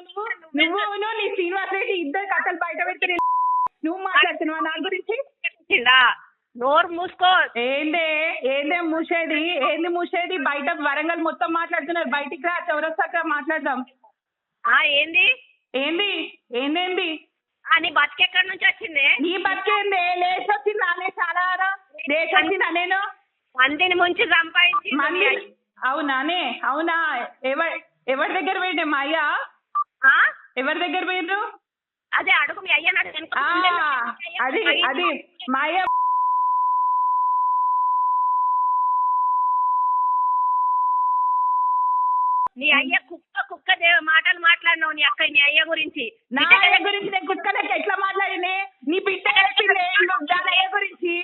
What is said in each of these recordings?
నువ్వు? నువ్వు నీ శ్రీనివాస్ రెడ్డి ఇద్దరు కథలు బయట నేను- నువ్వు మాట్లాడుతున్నావా నా గురించి? నోరు మూసుకో. ఏందే? ఏందే మూసేది? ఏంది మూసేది? బయట వరంగల్ మొత్తం మాట్లాడుతున్నారు. బయటికి రా చౌరస్తాక మాట్లాడదాం. ఆ ఏంది? ఏంది? ఏందేంది? నీ బతికెక్కడి నుంచి వచ్చింది? నీ బతికేందే లేచి వచ్చింది నానే చాలా లేచి వచ్చిందా నేను? మందిని ముంచి సంపాదించి అవునానే అవునా? ఎవరి ఎవరి దగ్గర పోయిండే మా అయ్య? ఎవరి దగ్గర పోయిండ్రు? అదే అడుగు మీ అయ్య అది అది మా అయ్య నీ అయ్య కుక్క కుక్క మాటలు మాట్లాడినావు నీ అక్క నీ అయ్య గురించి. నా అయ్య గురించి నేను కుక్కలకి ఎట్లా మాట్లాడినే? నీ బిడ్డ చెప్పిందే అయ్య గురించి.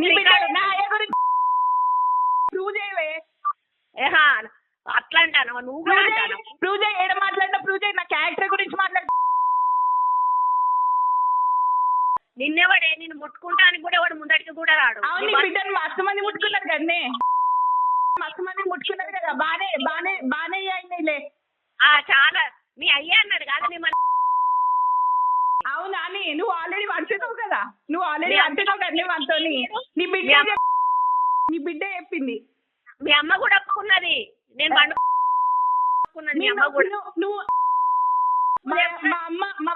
నీ బిడ్డ నా అయ్య గురించి ప్రూవ్ చేయవే. అట్లా అంటాను నువ్వు ప్రూవ్ చేయి ఏడ మాట్లాడినా చేయి నా క్యారెక్టర్ గురించి మాట్లాడు. నిన్నెవడే? నిన్ను ముట్టుకుంటానికి కూడా ఎవడు ముందటికి కూడా రాడు. అవును నీ బిడ్డను మస్తు మంది ముట్టుకున్నారు కదనే. మస్తు మంది ముట్టుకున్నారు కదా. బానే బానే బానే అయినాయిలే ఆ చాలా. మీ అయ్య అన్నాడు కాదు నీ మన అవునా అని నువ్వు ఆల్రెడీ అంటున్నావు కదా. నువ్వు ఆల్రెడీ అంటున్నావు కదా నువ్వు అంతోని నీ బిడ్డ నీ బిడ్డ చెప్పింది. మీ అమ్మ కూడా ఒప్పుకున్నది. నేను పండు ఒప్పుకున్నది మీ నేను అమ్మ కూడా. నువ్వు- నువ్వు మా అమ్మ మా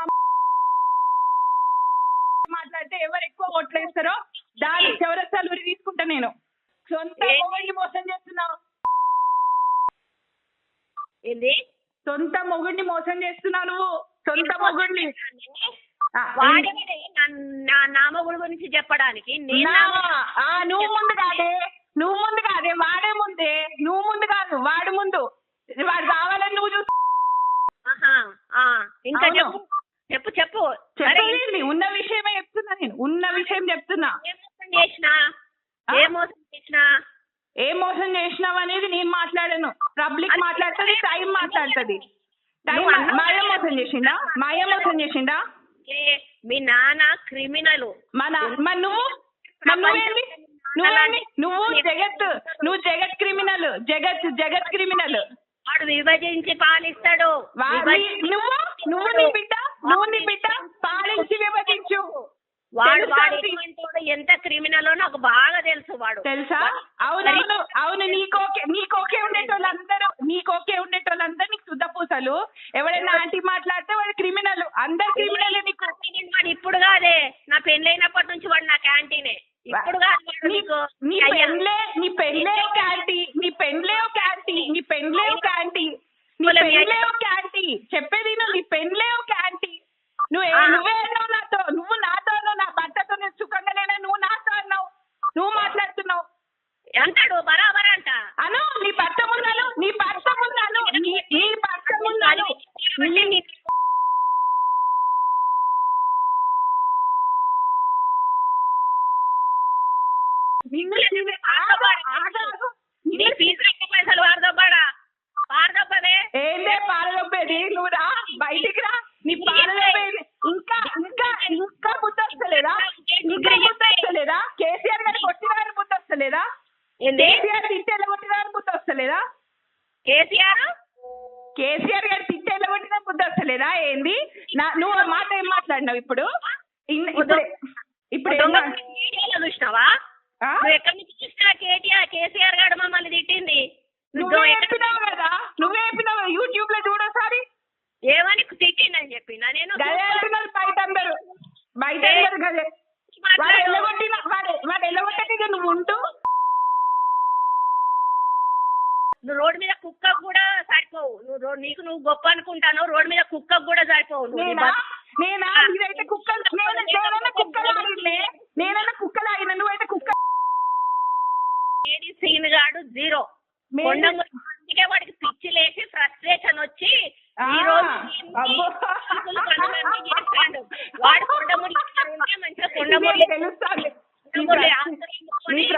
మాట్లాడితే ఎవరు ఎక్కువ ఓట్లేస్తారో దాని చౌరస్తాలు ఉరి తీసుకుంటా నేను. సొంత? మొగుడిని మోసం చేస్తున్నావు ఏంది? సొంత మొగుడిని మోసం చేస్తున్నావు నువ్వు. సొంత మొగుడిని. వాడి నా నామగుడి గురించి చెప్పడానికి నువ్వు ముందు కాదే నువ్వు ముందు కాదే వాడే ముందే నువ్వు ముందు కాదు వాడు ముందు వాడు కావాలని నువ్వు చూసి ఆహా, ఆ, ఇంకా అవును. చెప్పు చెప్పు చెప్పు సరే, చెప్పేది ఉన్న విషయమే చెప్తున్నా నేను ఉన్న విషయం చెప్తున్నా ఏ మోసం చేసినా ఆ? ఏ మోసం చేసినా ఏ మోసం చేసినావు అనేది నేను మాట్లాడను. పబ్లిక్ మాట్లాడుతుంది టైం మాట్లాడుతుంది. టైం మాయ కదా. మోసం చేసిండా? మాయ మోసం చేసిండా? ఏ, మీ నాన్న క్రిమినల్. మన మరి నువ్వు? నువ్వేంది? నువ్వేంది? నువ్వు జగత్ నువ్వు జగత్ క్రిమినల్ జగత్ జగత్ క్రిమినల్. వాడు విభజించి పాలిస్తాడు. నువ్వు? నువ్వు నీ బిడ్డ? నువ్వు నీ బిడ్డ? పాలించి విభజించు. వాడు వాడు ఎంత క్రిమినల్ నాకు బాగా తెలుసు వాడు. తెలుసా? అవునవును అవును నీకోకే నీకోకే ఉండేటోళ్ళందరూ నీకోకే ఉండేటోళ్ళందరూ నీకు శుద్ధ పూసలు. ఎవరైనా ఆంటీ మాట్లాడితే వాడు క్రిమినల్ అందరు క్రిమినల్ నీకు. వాడు ఇప్పుడు కాదే. నా పెళ్ళైనప్పటి నుంచి వాడు నా క్యాంటీనే ఇప్పుడు కాదు వాడు నీ నీకు నీ అయ్యా. పెళ్ళే నీ పెళ్ళే ఒక ఆంటీ నీ పెళ్ళే ఒక ఆంటీ నీ పెళ్ళే ఒక ఆంటీ నీ పోలే మీ పెళ్ళే అయ్య- ఒక ఆంటీ చెప్పేది నువ్వు నీ పెళ్ళే ఒక ఆంటీ నువ్వే ఆ. నువ్వే అన్నావు నాతో నువ్వు నాతో అన్నావు నా భర్తతో నేను సుఖంగా లేనా నువ్వు నాతో అన్నావు నువ్వు మాట్లాడుతున్నావు అంటాడు బరాబర్ అంట అను నీ భర్త ముందాను నీ భర్త ముందాను నీ నీ భర్త ముందాను అంటే నీ- నిన్ను నిన్ను- ఆగు, ఆగు, ఆగు. నీ నిన్ను ఫీజు ఎక్కువ పైసలు వారదబ్బాడా వారదబ్బదే ఏందే పాలదొబ్బేది నువ్వు రా బయటికి రా నీ పాలదొబ్బేది ఇంకా ఇంకా ఇంకా బుద్ధి వస్తలేదా ఇంకా బుద్ధి వస్తలేదా కేసీఆర్ గారు కొట్టిన గారి బుద్ధి వస్తలేదా ఏంది కేసీఆర్ తిట్టేళ్ళ కొట్టిన గారి బుద్ధి వస్తలేదా కేసీఆర్? కేసీఆర్ గారు తిట్టేళ్ళ కొట్టిన బుద్ధి వస్తలేదా ఏంది? నా నువ్వు ఆ మాట ఏం మాట్లాడినావు ఇప్పుడు? ఇన్- ఇప్పుడు ఇప్పుడు ఏం మా- చూసినావా? ఆ? నువ్వు ఎక్కడి నుంచి చూసినా కేటీఆర్ కేసీఆర్ గారు మమ్మల్ని తిట్టింది. నువ్వు నువ్వే ఎక్కడ- చెప్పినావు కదా? నువ్వే చెప్పినావు యూట్యూబ్లో చూడోసారి ఏమని తిట్టిందని చెప్పినా. నేను గదే అంటున్నారు బయట అందరు. బయట అందరు గదే. వాడు మాట్లాడు. ఎల్లగొట్టిన వాడు వాడు ఎల్లగొట్టక నువ్వు ఉంటూ నువ్వు రోడ్డు మీద కుక్క కూడా సరిపోవు. నువ్వు నీకు నువ్వు గొప్ప అనుకుంటాను రోడ్డు మీద కుక్క కూడా సరిపోవు. నేనా? ఇదైతే కుక్కలు నేను నేనైనా కుక్కలాగినే నేనైనా కుక్కలాగిన నువ్వైతే కుక్క ఏడి సీన్ గాడు జీరో మే-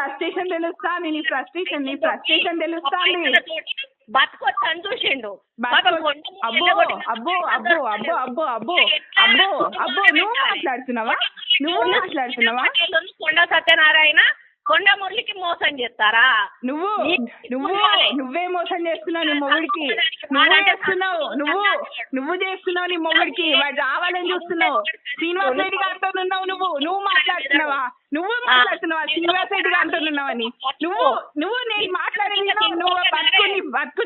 ఫ్రస్ట్రేషన్ తెలుస్తాంది నీ ఫ్రస్ట్రేషన్ నీ ఫ్రస్ట్రేషన్ పైసలతోటి బతకొచ్చని చూసిండు అబ్బో అబ్బో అబ్బో అబ్బో. అబ్బో అబ్బో అబ్బో అబ్బో నువ్వు? మాట్లాడుతున్నావా? నువ్వు మాట్లాడుతున్నావా? కొండ సత్యనారాయణ? కొండ మురళికి మోసం చేస్తారా? నువ్వు నువ్వు. నువ్వే మోసం చేస్తున్నావు నీ మొగుడికి. నువ్వు చేస్తున్నావు. నువ్వు నువ్వు చేస్తున్నావు నీ మొగుడికి. వాడు రావాలని చూస్తున్నావు. శ్రీనివాస్ రెడ్డి గారితో ఉన్నావు నువ్వు. నువ్వు మాట్లాడుతున్నావా? నువ్వు మాట్లాడుతున్నావా? శ్రీనివాస్ రెడ్డి గారితో ఉన్నావని నువ్వు నువ్వు నేను మాట్లాడేది విను. నువ్వు బతుకు నీ బతుకు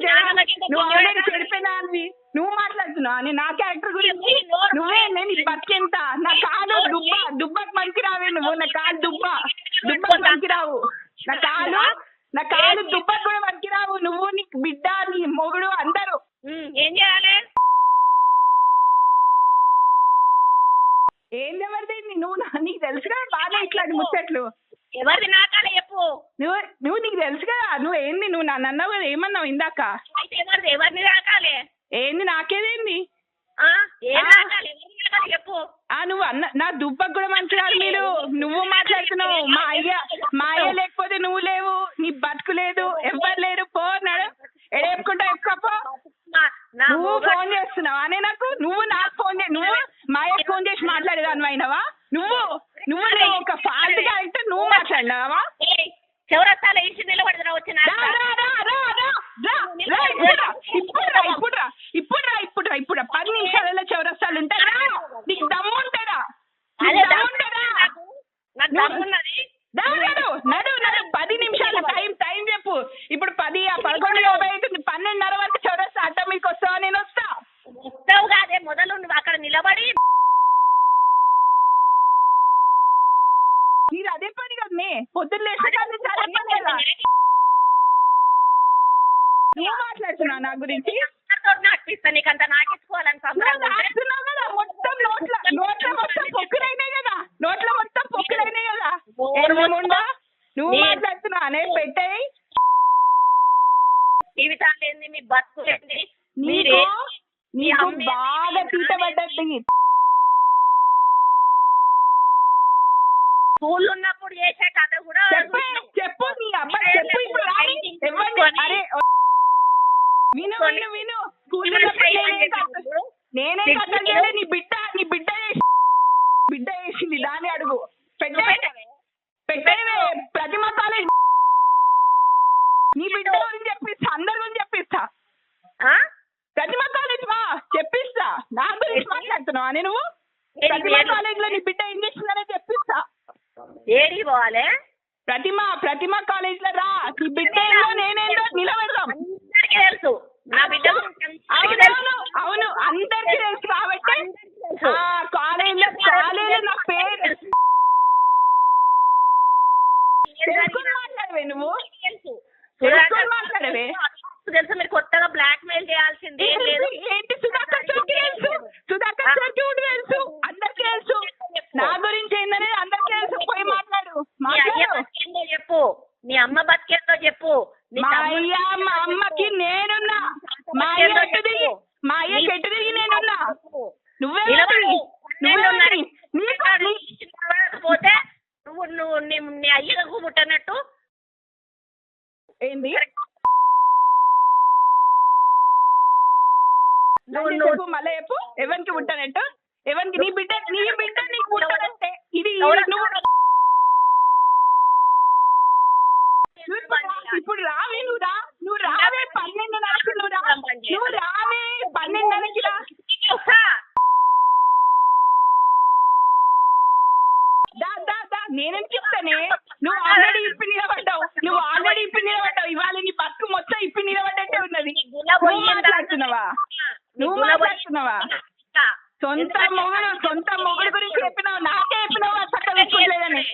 నువ్వు ఆల్రెడీ చెడిపోయినావి నువ్వు మాట్లాడుతున్నావా? నేను నా క్యారెక్టర్ గురించి. నువ్వే నేను బతికెంత? నా కాలు దుబ్బ. దుబ్బకు మంచి రావే నువ్వు. నా కాలు దుబ్బ. దుబ్బకు మంచి రావు నా కాలు నా కాలు దుబ్బకు కూడా మంచి రావు నువ్వు నీ బిడ్డ నీ మొగుడు అందరూ. ఏం చేయాలి? ఏంది ఎవరిది నువ్వు నా- నీకు తెలుసు కదా బాగా ఇట్లాంటి ముచ్చట్లు. ఎవరిది నాకాలే చెప్పు. నువ్వు నువ్వు నీకు తెలుసు కదా నువ్వు ఏంది? నువ్వు నన్ను అన్నావు కదా ఏమన్నావు ఇందాక? అయితే ఎవరిది? ఎవరిని నాకాలే ఏంది నాకేదేంది? ఏం చెప్పు. ఆ నువ్వు అన్న నా దుబ్బకు కూడా మంచివారు మీరు. నువ్వు మాట్లాడుతున్నావు. మా అయ్య మా అయ్య లేకపోతే నువ్వు లేవు. నీ లేదు ఎవ్వరు లేరు పో నడు ఎడేపుకుంటా ఎక్కువ మా- నా నువ్వు మొగ- ఫోన్ చేస్తున్నావా అనే నాకు నువ్వు నాకు ఫోన్ చే నువ్వు మా అయ్యకు ఫోన్ చేసి మాట్లాడేదాన్ని అయినవా నువ్వు నువ్వు లేవు ఒక ఫాల్ట్ క్యారెక్టర్ నువ్వు మాట్లాడినావా ఏయ్, చౌరస్తాలో ఇంటి నిలబడదురా వచ్చిన రా, రా, రా, రా, రా, రా, రా, ఇప్పుడు రా, ఇప్పుడు రా, ఇప్పుడు రా, ఇప్పుడు రా, ఇప్పుడు రా, ఇప్పుడు రా. పది నిమిషాలలో చౌరస్తాలు ఉంటాయి రా. నీకు దమ్ము ఉంటేరా అదే నీకు దమ్ము దమ్ము ఉంటేరా నాకు నాకు దమ్మున్నది దా, నడు నడు నడు పది నిమిషాలు టైం టైం చెప్పు ఇప్పుడు పది ఆ పదకొండు యాభై అవుతుంది పన్నెండున్నర వరకు చౌరస్తా అడ్డ మీకు వస్తావా నేను వస్తా వస్తావు కాదే మొదలు నువ్వు అక్కడ నిలబడి మీరు అదే పని కదా నే పొద్దున్న లేచిన కాడ నుంచి అదే పని కదా నువ్వు మాట్లాడుతున్నావు నా గురించి? నీకు అంత మొత్తం నోట్ల నోట్ల మొత్తం పొక్కులైనాయి కదా నోట్ల మొత్తం పొక్కులైనాయి కదా. నువ్వు పెట్టాయి. జీవితాలు ఏంది? మీ బతుకులు ఏంది? నీకు మీరే మీ నీకు అమ్మే- బాగా తీట పడ్డది. స్కూల్ ఉన్నప్పుడు చేసే కథ కూడా చెప్పు చెప్పు నీ అబ్బాయి చెప్పు ఇప్పుడు అరే విను విను విను. స్కూల్లో నేనే చేయలే నీ బిడ్డ నీ బిడ్డ చేసి బిడ్డ చేసింది దాన్ని అడుగు. పెట్టే. పెట్టేవే ప్రతిమ కాలేజ్ నీ బిడ్డ గురించి చెప్పిస్తా అందరి గురించి చెప్పిస్తా? ప్రతిమ కాలేజ్ వా చెప్పిస్తా. నా గురించి మాట్లాడుతున్నావా నేను? ప్రతిమ? కాలేజ్లో నీ బిడ్డ ఏం చేసిందనే చెప్పిస్తా. ఏడికి పోవాలి? ప్రతిమ ప్రతిమ కాలేజ్లో రా. నీ బిడ్డ ఏందో నేనేందో నిలబెడదాం. అందరికీ తెలుసు. నా బిడ్డ. అవును అందరికీ తెలుసు కాబట్టి అందరికీ తెలుసు. ఆ కాలేజ్లో కాలేజ్లో నా పేరు. తెలుసుకొని జరిగినా మాట్లాడవే నువ్వు? తెలుసు. తెలుసుకొని మాట్లాడవే? తెలుసు. మీరు కొత్తగా బ్లాక్ మెయిల్ చేయాల్సింది ఏంటి సుధాకర్ తెలుసు. సుధాకర్ చౌకి కూడా తెలుసు అందరికీ తెలుసు నా గురించి ఏందనేది అందరికీ తెలుసు పోయి మాట్లాడు మీ అయ్య మాట్లాడు బతికేందో చెప్పు మీ అమ్మ బతికేందో చెప్పు నీ మా తమ్ముడు అయ్య మా అమ్మకి నేనున్నా మా అయ్య ఎట్టు తిరిగి మా అయ్య ఎట్టు తిరిగి నేనున్నా నువ్వే నిలబడు. నువ్వే పన్నెండు ఉన్నది. నీకు నీ- పోతే నువ్వు నువ్వు నీ అయ్యకు ముట్టనట్టు ఏంది? నువ్వు మళ్ళీ చెప్పు ఎవరికి నీ బిడ్డ నీ బిడ్డ నీకు ఇది ఇప్పుడు రావే నువ్వు రా. నువ్వు రావే పన్నెండున్నరకి నువ్వు రా. నువ్వు రావే పన్నెండున్నరకి రా. నేనేం చెప్తానే? నువ్వు ఆల్రెడీ ఇప్పి నిలబడ్డావు. నువ్వు ఆల్రెడీ ఇప్పి నిలబడ్డావు. ఇవాళ నీ బతుకు మొత్తం ఇప్పి నిలబడ్డట్టే ఉన్నది. నువ్వు మాట్లాడుతున్నావా? నువ్వు మాట్లాడుతున్నావా సొంత మొగుడు సొంత మొగుడు గురించి చెప్పినావు నాకే చెప్పినావు అది చక్కగా చూడలేదని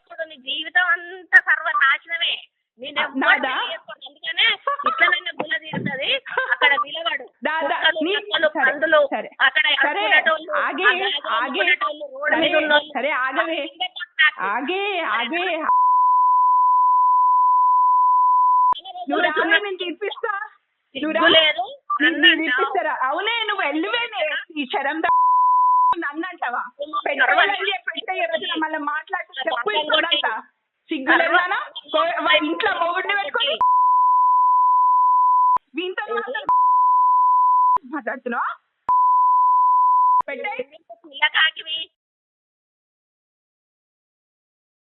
ఇప్పుడు నీ జీవితం అంతా సర్వనాశనమే నేను ఎవ్వరిని నాదా? చేసుకోను. అందుకనే ఇట్లా నన్ను గుల్ల తీరుతుంది అక్కడ నిలబడు దా, దా, కుక్కలు, నీ- నక్కలు, సరే, పందులు. అక్కడ ఆగే ఆగే సరే, ఆగవే. ఆగే ఆగే. నువ్వు రావే నేను తీర్పిస్తా నువ్వు రా. సిగ్గు లేదు నీ- నన్ను నీ అంటావు. తీర్పిస్తారా అవునే నువ్వు వెళ్ళివేనే ఈ శరం అంటావా? పెట్టాలని చెప్పి మళ్ళీ మాట్లాడుతూ చెప్పు